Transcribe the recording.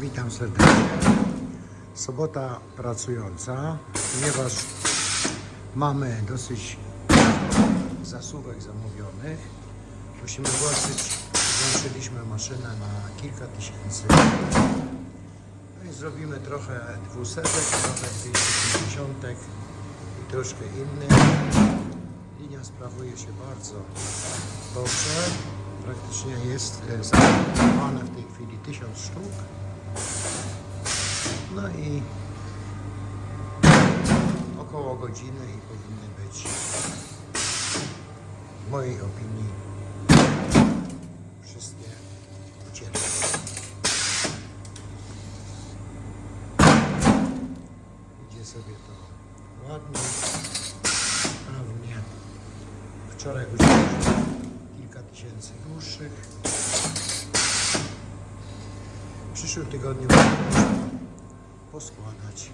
Witam serdecznie. Sobota pracująca, ponieważ mamy dosyć zasówek zamówionych. Musimy włączyć, włączyliśmy maszynę na kilka tysięcy. No i zrobimy trochę dwusetek, trochę 250 i troszkę innych. Linia sprawuje się bardzo dobrze. Praktycznie jest e, zamontowane w tej chwili 1000 sztuk. No i około godziny i powinny być w mojej opinii wszystkie ucieczki. Idzie sobie to ładnie, sprawnie. Wczoraj użyłem kilka tysięcy dłuższych. W przyszłym tygodniu poskładać